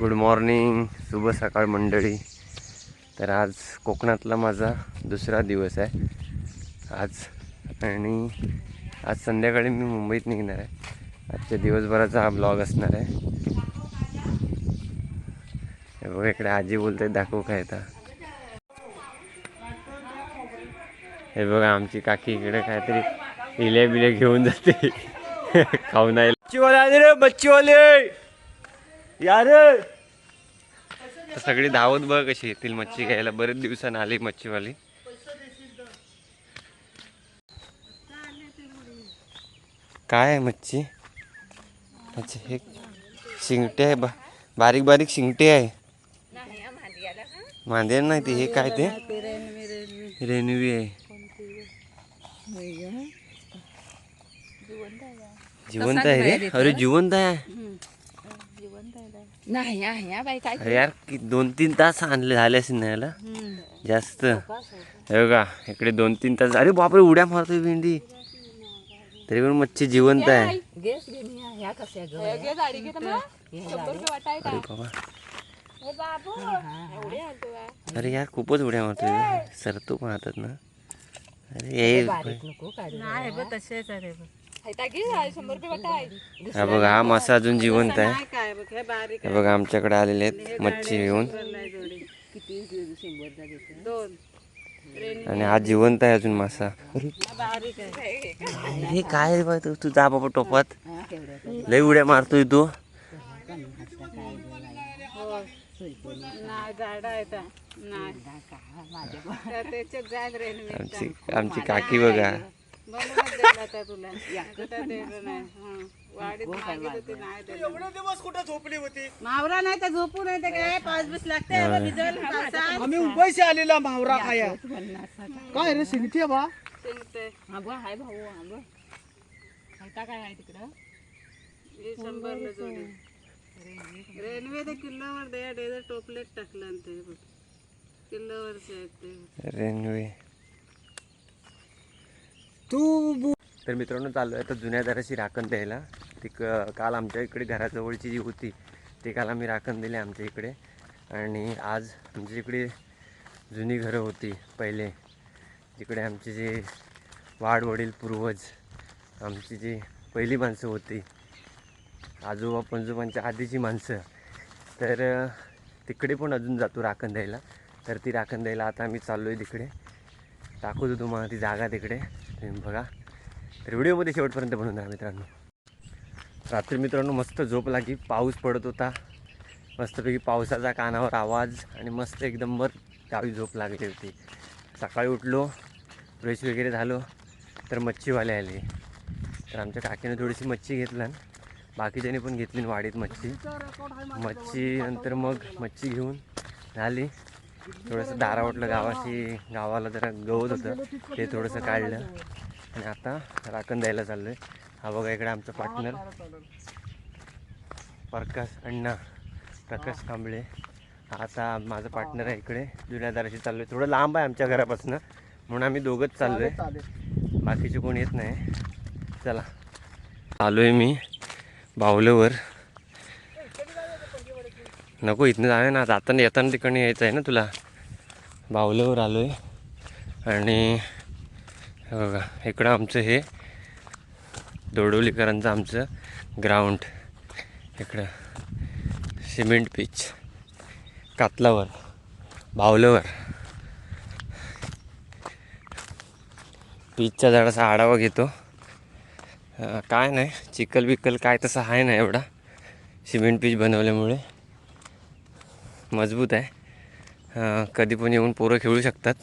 Good morning शुभ सकाळ मंडळी. तर आज कोकणातला माझा दुसरा दिवस आहे. आज आणि आज संध्याकाळी मी मुंबईत निघणार आहे. आजच्या दिवसभराचा हा ब्लॉग असणार आहे. हे बघा इकडे आजी बोलते दाखवू काय आता. हे बघा आमची काकी इकडे काहीतरी इले बिले घेऊन जाते. खाऊन आहे मच्छीवाले आले रे यार! सगळी धावत बघ कशी येतील मच्छी घ्यायला. बरेच दिवसानं आली मच्छीवाली. काय आहे मच्छी? अच्छा हे शिंगटे आहे बा. बारीक बारीक शिंगटे आहे. मांदेर नाही ते हे काय ते? रेणवी आहे. जिवंत आहे रे. अरे जिवंत आहे. नाही आहे. हा बाई काय अरे यार कि दोन तीन तास आणले झाले असेल ना याला जास्त. हे बघा इकडे दोन तीन तास अरे बापरे उड्या मारतोय भेंडी. तरी पण मच्छी जिवंत आहे. गेस घेऊन या ह्या कशा ग? अरे बाबा. अरे यार खूपच उड्या मारतोय सरतो पण हातात ना. अरे हे नको काढू. तसेच आहे हा बघा हा मासा अजून जिवंत आहे. काय बघ हे बारीक हे बघा आमच्याकडे आलेले आहेत मच्छी घेऊन. किती शंभरदा देतो दोन आणि हा जिवंत आहे अजून मासा. बारीक आहे हे काय रे बा तू तू जा बाबा टोपात. लय उड्या मारतोय तू. आमची काकी बघा. त्या तुला. कुठं हं. मागितलं होती? मावरा नाही तर झोपू नाही तर काय? पाच बस लागते. आम्ही मुंबईशी आलेला मावरा खाया. काय रे शिंगते बा? शिंगते. बघ हाय भाऊ बघ. खायता काय आहे तिकडं? हे शंभरला जोडी. रेल्वे ते किल्ल्यावर दे डेझर टोपलेट टाकलं ते किल्ल्यावरचे आहेत ते. रेल्वे. तू तर मित्रांनो चाललो आहे तर जुन्या दराची राखण द्यायला. ती क काल आमच्या इकडे घराजवळची जी होती ती काल आम्ही राखण दिली आमच्या इकडे. आणि आज आमच्या इकडे जुनी घरं होती पहिले. तिकडे आमचे जे वाडवडील पूर्वज आमची जी पहिली माणसं होती आजोबा पंजोबांच्या आधीची माणसं. तर तिकडे पण अजून जातो राखण द्यायला. तर ती राखण द्यायला आता आम्ही चाललो आहे तिकडे. दाखवतो तुम्हाला ती जागा तिकडे. तुम्ही बघा. तर व्हिडिओमध्ये शेवटपर्यंत बनवून राहा मित्रांनो. रात्री मित्रांनो मस्त झोप लागली पाऊस पडत होता. मस्तपैकी पावसाचा कानावर आवाज आणि मस्त एकदम बर गावी झोप लागली होती. सकाळी उठलो फ्रेश वगैरे झालो तर मच्छीवाले आले. तर आमच्या काकीने थोडीशी मच्छी घेतला बाकीच्यानी पण घेतली वाडीत मच्छी. मच्छी नंतर मग मच्छी घेऊन झाली. थोडंसं दारा वाटलं गावाशी गावाला जरा गवत होतं. ते थोडंसं काढलं. आणि आता राखण द्यायला चाललो आहे हा बघा इकडे आमचा पार्टनर प्रकाश अण्णा प्रकाश कांबळे. आता माझा पार्टनर आहे इकडे. जुन्या दाराशी चाललो आहे थोडं लांब आहे आमच्या घरापासून. म्हणून आम्ही दोघंच चाललो आहे बाकीचे कोण येत नाही. चला. आलो आहे मी बावल्यावर नको इथनं जाणं ना जाताना येताना तिकडनं यायचं आहे ना तुला. बावल्यावर आलो आहे आणि बघा इकडं आमचं हे दोडोलीकरांचं आमचं ग्राउंड. इकडं सिमेंट पिच कातलावर बावल्यावर. पीचचा झाडाचा आढावा घेतो. काय नाही चिखल बिक्कल काय तसं आहे ना एवढा. सिमेंट पीच बनवल्यामुळे. मजबूत आहे. कधी पण येऊन पोरं खेळू शकतात.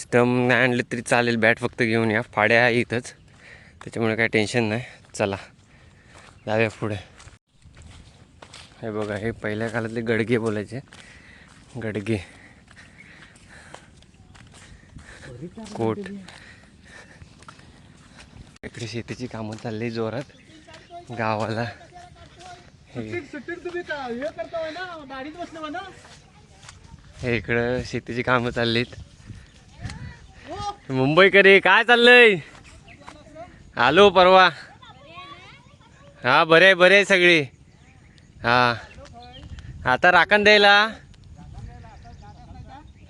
स्टम नाही आणले तरी चालेल बॅट फक्त घेऊन या. फाड्या आहे इथंच. त्याच्यामुळे काही टेन्शन नाही. चला जाऊया पुढे. हे बघा हे पहिल्या काळातले गडगे बोलायचे. गडगे. कोट. इकडे शेतीची कामं चालली जोरात. गावाला. हे. हे हे इकडं शेतीची कामं चाललीत. मुंबईकरी काय चाललंय? आलो परवा. हा बरे बरे सगळी. हा. आता राखण द्यायला.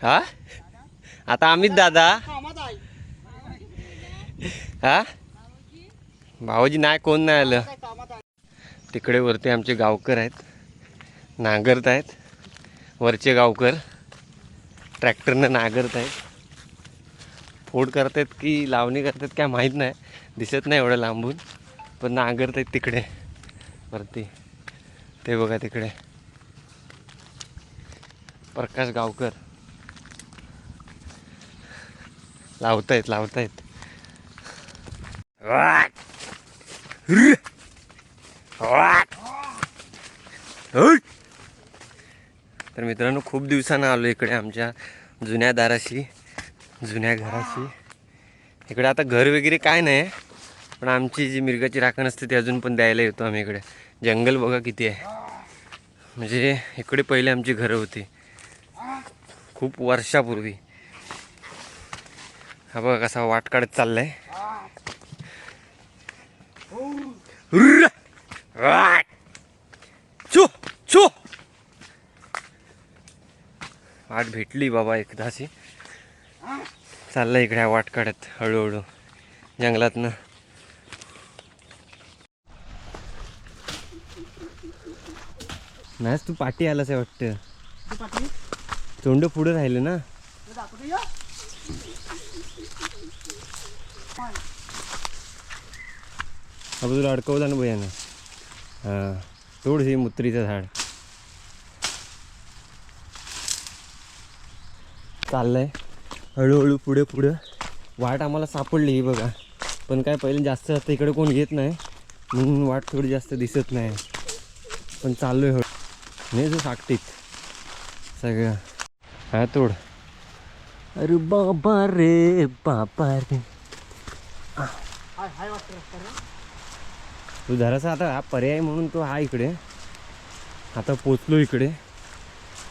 हा? आता आम्हीच दादा. हा? भाऊजी नाही कोण नाही आलं? तिकडे वरती आमचे गावकर आहेत. नांगरत आहेत. वरचे गावकर ट्रॅक्टरनं नांगरत आहेत. फोड करतायत की लावणी करतायत काय माहीत नाही. दिसत नाही एवढं लांबून. पण नांगरत आहेत तिकडे. वरती. ते बघा तिकडे. प्रकाश गावकर. लावतायत लावतायत वाट! हुर्र! वाट! हुट! तर मित्रांनो खूप दिवसानं आलो इकडे आमच्या जुन्या दाराशी जुन्या घराशी. इकडे आता घर वगैरे काय नाही पण आमची जी मिरगाची राखण असते ती अजून पण द्यायला येतो आम्ही इकडे. जंगल बघा किती आहे. म्हणजे इकडे पहिले आमची घरं होती. खूप वर्षापूर्वी. हा बघा कसा वाट काढत चाललाय चो चो. वाट भेटली बाबा एकदाशी चाललंय इकडे वाट काढत हळूहळू. जंगलातनं. नाहीच तू पाठी आलास आहे वाटतं. तोंड पुढे राहिलं ना. अब तुला अडकवला ना भैयानं. हां तोड मुत्रीचं झाड. चाललंय. हळूहळू पुढे पुढं. वाट आम्हाला सापडली ही बघा. पण काय पहिले जास्त आता इकडे कोण येत नाही. म्हणून वाट थोडी जास्त दिसत नाही. पण चाललो आहे हळू. नाही जो साकटीत. सगळं. हा तोड. अरे बाबा रे बाबा रे. तू जरासा आता हा पर्याय म्हणून तो हा इकडे. आता पोचलो इकडे.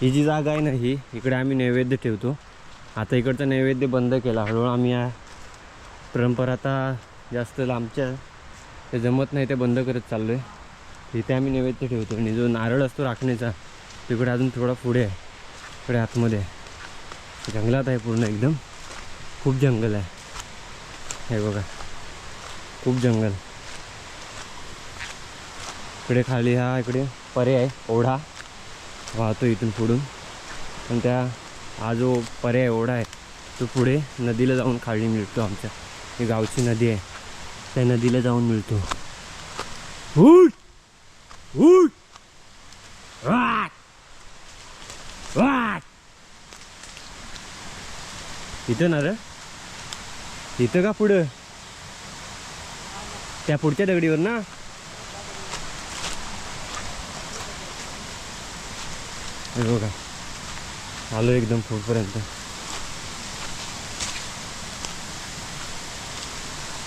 ही जी जागा आहे ना ही इकडे आम्ही नैवेद्य ठेवतो. आता इकडचा नैवेद्य बंद केला. हळूहळू आम्ही या परंपरा आता जास्त लांबच्या ते जमत नाही ते बंद करत चाललो आहे इथे आम्ही नैवेद्य ठेवतो. आणि जो नारळ असतो राखण्याचा तिकडे अजून थोडा पुढे आहे. इकडे आतमध्ये. आहे जंगलात आहे पूर्ण एकदम. खूप जंगल आहे. हे बघा. खूप जंगल. इकडे खाली हा इकडे. पर्याय आहे ओढा. वाहतो इथून पुढून. पण त्या हा जो पर्याय ओढा आहे तो पुढे नदीला जाऊन खाली मिळतो आमच्या. ही गावची नदी आहे. त्या नदीला जाऊन मिळतो. उठ! उठ! वाट! वाट! इथं ना रे. इथं का पुढं? त्या पुढच्या दगडीवर ना? हे बघा. आलो एकदम पुढपर्यंत.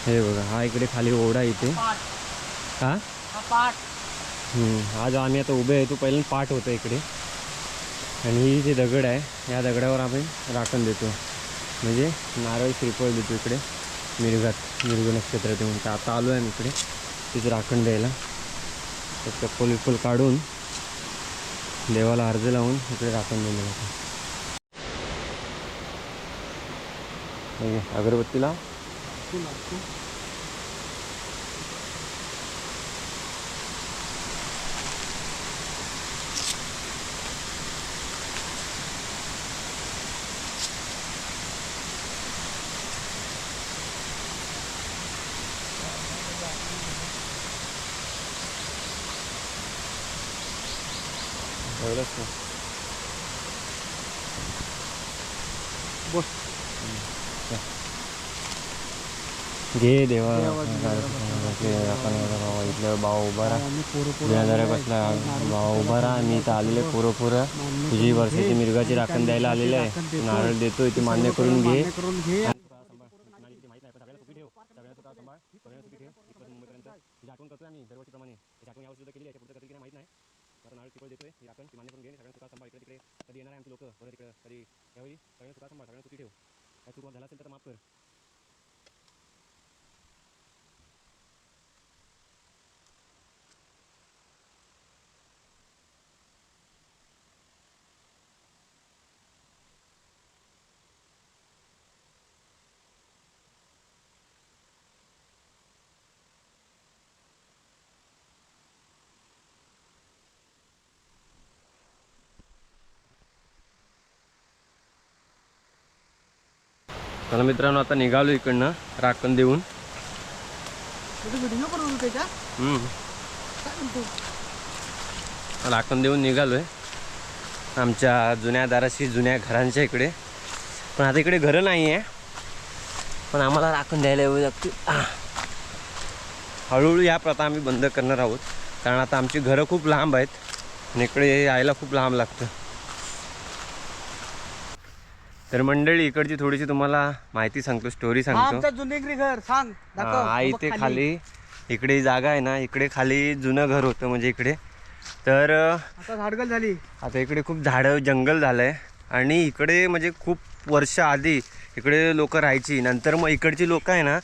हे बघा हा इकडे खाली ओढा इथे. हा? पाठ. हम्म, हा जो आम्ही आता उभे आहे तो पहिल्यांदा पाठ होता इकडे. आणि ही जे दगड आहे या दगडावर आम्ही राखण देतो. म्हणजे नारळ श्रीफळ देतो इकडे. मिरगात मिरग नक्षत्र ते म्हणतं आता आलो आहे मी इकडे तिथे राखण द्यायला. तर चप्पल विप्पल काढून देवाला अर्ज लावून इकडे राखण दिलं जातं अगरबत्तीला? बस घे देवा इथलं भाऊ उभा राहा आम्ही पोरं पोरं बिहादारा बसला भाऊ उभा राहा मी इथं आलेले पोरं पोरं तुझी वर्षाची मिरगाची राखण द्यायला आलेलं आहे नारळ देतोय ते मान्य करून घे मान्य करून घे आठवण करतोय आम्ही दरवर्षीप्रमाणे त्याची आठवण यावर्षी सुद्धा केली आहे पुढे कधी माहीत नाही कारण नारळ तिकडे देतोय. हे आपण ती मान्य करून घे सगळ्यांना सुखा सांभाळ इकडे तिकडे. कधी येणार आहे आमची लोक? बरं इकडे कधी? यावेळी सगळ्यांना सुखा सांभाळ सगळ्यांना सुखी ठेव. काय चुकवा झाला असेल तर माफ कर. चला मित्रांनो आता निघालो इकडनं राखण देऊन. राखण देऊन निघालोय. आमच्या जुन्या दाराशी जुन्या घरांच्या इकडे. पण आता इकडे घरं नाही आहे पण आम्हाला राखण द्यायला येऊ लागते. हळूहळू या प्रथा आम्ही बंद करणार आहोत. कारण आता आमची घरं खूप लांब आहेत. आणि इकडे यायला खूप लांब लागतं. तर मंडळी इकडची थोडीशी तुम्हाला माहिती सांगतो स्टोरी सांगतो. घर सांग. हा इथे खाली. इकडे जागा आहे ना इकडे खाली जुनं घर होतं म्हणजे इकडे. तर आता झाडगल झाली. आता इकडे खूप झाडं जंगल झालं आहे आणि इकडे म्हणजे खूप वर्ष आधी इकडे लोक राहायची. नंतर मग इकडची लोक आहे ना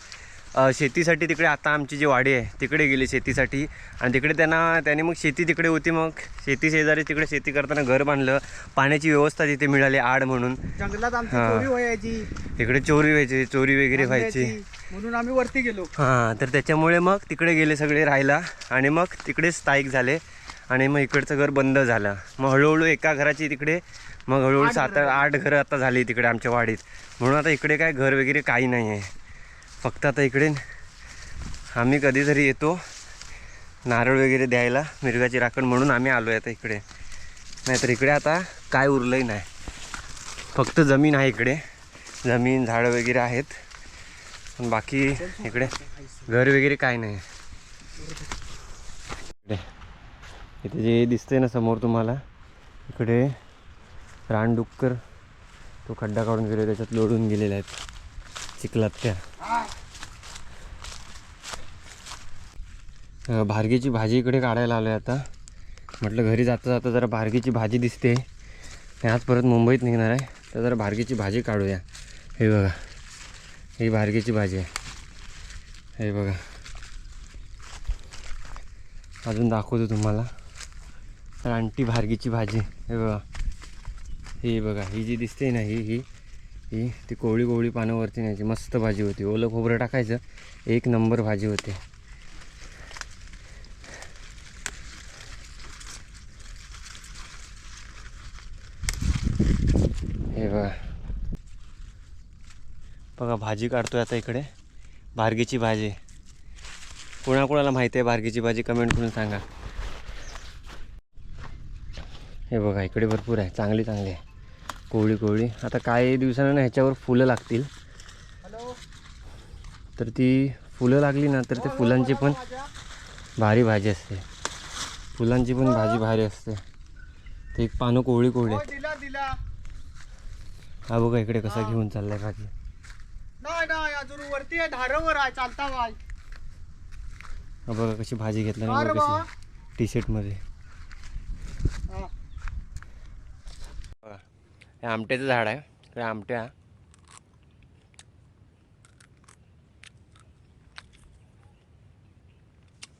शेतीसाठी तिकडे आता आमची जी वाडी आहे तिकडे गेली शेतीसाठी. आणि तिकडे त्यांना त्याने मग शेती तिकडे होती मग. शेती शेजारी तिकडे शेती करताना घर बांधलं. पाण्याची व्यवस्था तिथे मिळाली आड म्हणून. जंगलात हा. चोरी व्हायची. इकडे चोरी व्हायची चोरी वगैरे व्हायची. म्हणून आम्ही वरती गेलो. हां तर त्याच्यामुळे मग तिकडे गेले सगळे राहायला. आणि मग तिकडे स्थायिक झाले. आणि मग इकडचं घर बंद झालं. मग हळूहळू एका घराची तिकडे मग हळूहळू सात आठ घरं आता झाली तिकडे आमच्या वाडीत. म्हणून आता इकडे काय घर वगैरे काही नाही आहे. फक्त आता इकडे आम्ही कधीतरी येतो. नारळ वगैरे द्यायला मिरगाची राखण म्हणून आम्ही आलो आहे आता इकडे. नाहीतर इकडे आता काय उरलंही नाही. फक्त जमीन आहे इकडे. जमीन झाडं वगैरे आहेत. पण बाकी इकडे घर वगैरे काय नाही. इकडे. इथे जे दिसतंय ना समोर तुम्हाला इकडे रानडुक्कर तो खड्डा काढून गेले त्याच्यात लोडून गेलेले आहेत चिखलात त्या. भारगीची भाजी इकडे काढायला आलो आहे आता. म्हटलं घरी जाता जाता जरा भारगीची भाजी दिसते. आज परत मुंबईत निघणार आहे. तर जरा भारगीची भाजी काढूया. हे बघा. ही भारगीची भाजी आहे. हे बघा. अजून दाखवतो तुम्हाला. रानटी भारगीची भाजी. हे बघा. ही बघा. ही जी दिसते ना ही ही. ही ती कोवळी कोवळी पानावरती न्यायची. मस्त भाजी होती. ओलं खोबरं टाकायचं. एक नंबर भाजी होते. हे बघा. बघा भाजी काढतोय आता इकडे. भारगीची भाजी. कोणाकोणाला माहिती आहे भारगीची भाजी? कमेंट करून सांगा. हे बघा इकडे भरपूर आहे. चांगली चांगली आहे. कोवळी कोवळी. आता काही दिवसानं ह्याच्यावर फुलं लागतील. तर ती फुलं लागली ना तर ते फुलांची पण भारी भाजी असते. फुलांची पण भाजी भारी असते. ते एक पानं कोवळी कोवळी हो, हा बघा इकडे कसा घेऊन चाललाय भाजी. अजून वरती आहे धारावर आहे चालता वाय हा बघा कशी भाजी घेतली ना अरे बघा बाबा कशी टी शर्टमध्ये हा. हे आमट्याचं झाड आहे. ते आमट्या.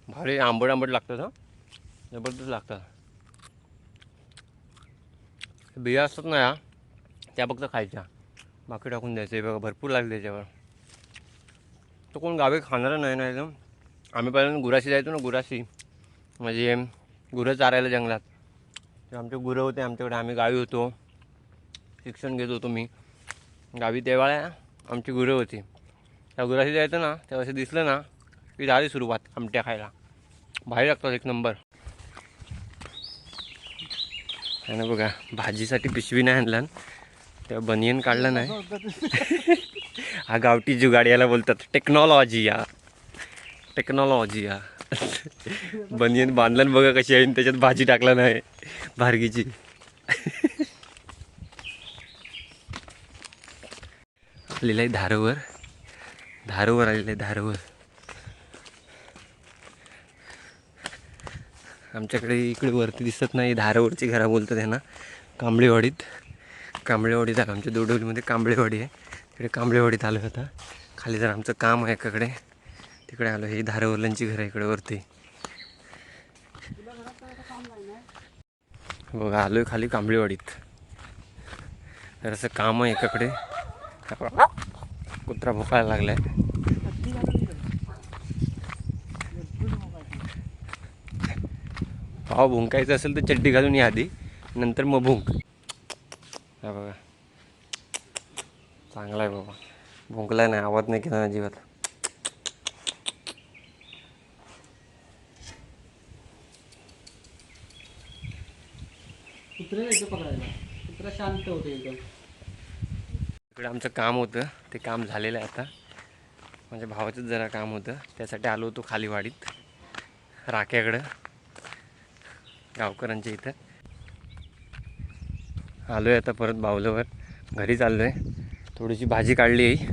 भारी आंबट आंबट लागतात हा. जबरदस्त लागतात. बिया असतात ना या त्या फक्त खायच्या. बाकी टाकून द्यायचं. हे बघा भरपूर लागले त्याच्यावर. तो कोण गावी खाणारा नाही नाही तर आम्ही पहिल्यांदा गुराशी जायचो ना गुराशी. म्हणजे गुरं चारायला जंगलात. ते आमचे गुरं होते आमच्याकडे. आम्ही गावी होतो. शिक्षण घेत होतो मी. गावी तेव्हा आमची गुरं होती. त्या गुराशी जायचं ना तेव्हा असं दिसलं ना की झाली सुरुवात आमट्या खायला. भारी लागतात एक नंबर. आणि बघा भाजीसाठी पिशवी नाही आणला. तेव्हा बनियन काढलं नाही. हा गावठी जुगाड याला बोलतात टेक्नॉलॉजी या. टेक्नॉलॉजी या. बनियन बांधलं बघा कशी आहे आणि त्याच्यात भाजी टाकला नाही. भारगीची. आलेलं आहे धारवर. धारवर आलेलं आहे धारवर. आमच्याकडे इकडे वरती दिसत नाही धारवरची घरा बोलतात त्यांना कांबळेवाडीत. कांबळेवाडीत आलं आमच्या दोडोलीमध्ये कांबळेवाडी आहे. तिकडे कांबळेवाडीत आलो होता खाली जर आमचं काम आहे एकाकडे तिकडे आलो ही धारवरल्यांची घरं आहे इकडे वरती. बघा आलो आहे खाली कांबळेवाडीत. तर असं काम आहे एकाकडे. कुत्रा भोकायला लागलाय. पाव भुंकायचं असेल तर चड्डी घालून या आधी नंतर मग भुंक. हा बघा. चांगला आहे बाबा. भुंकला नाही आवाज नाही केला ना जीवात जायचं पकडायला. कुत्रा शांत होते एकदम. इकडं आमचं काम होतं. ते काम झालेलं आहे आता. माझ्या भावाचंच जरा काम होतं. त्यासाठी आलो होतो खाली वाडीत राख्याकडं गावकरांच्या इथं. आलो आहे आता परत बावल्यावर. घरी चाललो आहे थोडीशी भाजी काढली आहे.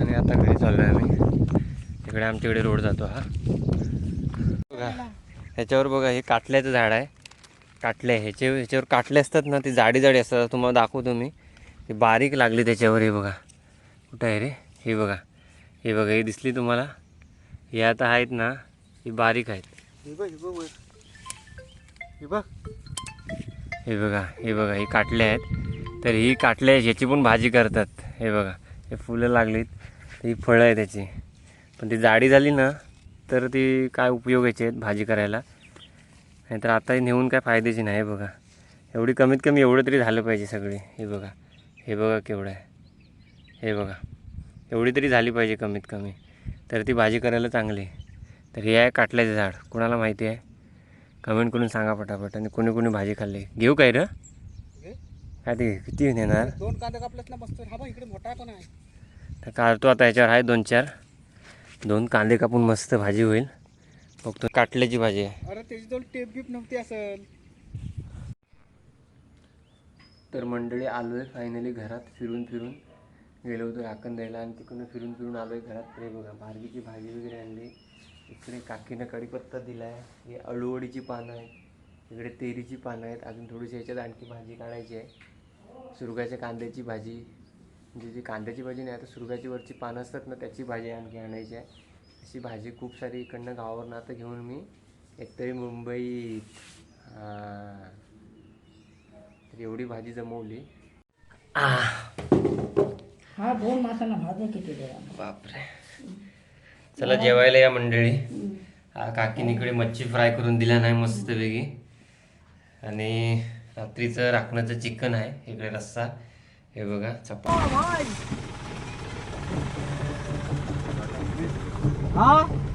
आणि आता घरी चाललो आहे आम्ही. इकडे आमच्याकडे रोड जातो हा. बघा ह्याच्यावर बघा हे काटल्याचं झाड आहे. काटले ह्याचे ह्याच्यावर काटले असतात ना ती जाडी जाडी असतात तुम्हाला दाखवतो मी. ही बारीक लागली त्याच्यावर हे बघा. कुठं आहे रे? हे बघा. हे बघा हे दिसली तुम्हाला? हे आता आहेत ना ही बारीक आहेत. हे बघ हे बघ. हे बघ. हे बघा काटले आहेत. तर ही काटले ह्याची पण भाजी करतात. हे बघा हे फुलं लागलीत. तर ही फळं आहे त्याची पण ती जाडी झाली ना तर ती काय उपयोगाची आहेत भाजी करायला? नाहीतर आता ही नेऊन काय फायद्याची नाही हे बघा. एवढी कमीत कमी एवढं तरी झालं पाहिजे सगळी हे बघा. हे बघा केवढं आहे. हे बघा. एवढी तरी झाली पाहिजे कमीत कमी. तर ती भाजी करायला चांगली तर हे आहे काटल्याचं झाड. कुणाला माहिती आहे? कमेंट करून सांगा पटापट. आणि कोणी कोणी भाजी खाल्ली. घेऊ काय र. काय ते किती नेणार दोन कांदे कापलेत ना मस्त. हा इकडे मोठा पण आहे. तर काढतो आता याच्यावर. आहे दोन चार. दोन कांदे कापून मस्त भाजी होईल. बघतो. काटल्याची भाजी आहे. अरे त्याची जवळ टेप गिप नव्हती असेल. तर मंडळी आलो आहे फायनली घरात फिरून फिरून. गेलो होतो राखण द्यायला आणि तिकडून फिरून फिरून आलो आहे घरात. तरी बघा भारगीची भाजी वगैरे आणली. इकडे काकीनं कढीपत्ता दिला आहे हे अळूवडीची पानं आहेत. इकडे तेरीची पानं आहेत. अजून थोडीशी याच्यात आणखी भाजी काढायची आहे. सुरगाच्या कांद्याची भाजी. म्हणजे जी कांद्याची भाजी नाही आता सुरगाची वरची पानं असतात ना त्याची भाजी आणखी आणायची आहे. अशी भाजी खूप सारी इकडनं गावावरून आता घेऊन मी. एकतरी मुंबईत. हां. एवढी भाजी जमवली. हा दोन मासाला भाजी किती बापरे. चला जेवायला या मंडळी. हा काकीने इकडे मच्छी फ्राय करून दिला नाही मस्त वेगळी आणि रात्रीचं राखणाचं चिकन आहे इकडे रस्सा. हे बघा चपाती. हा?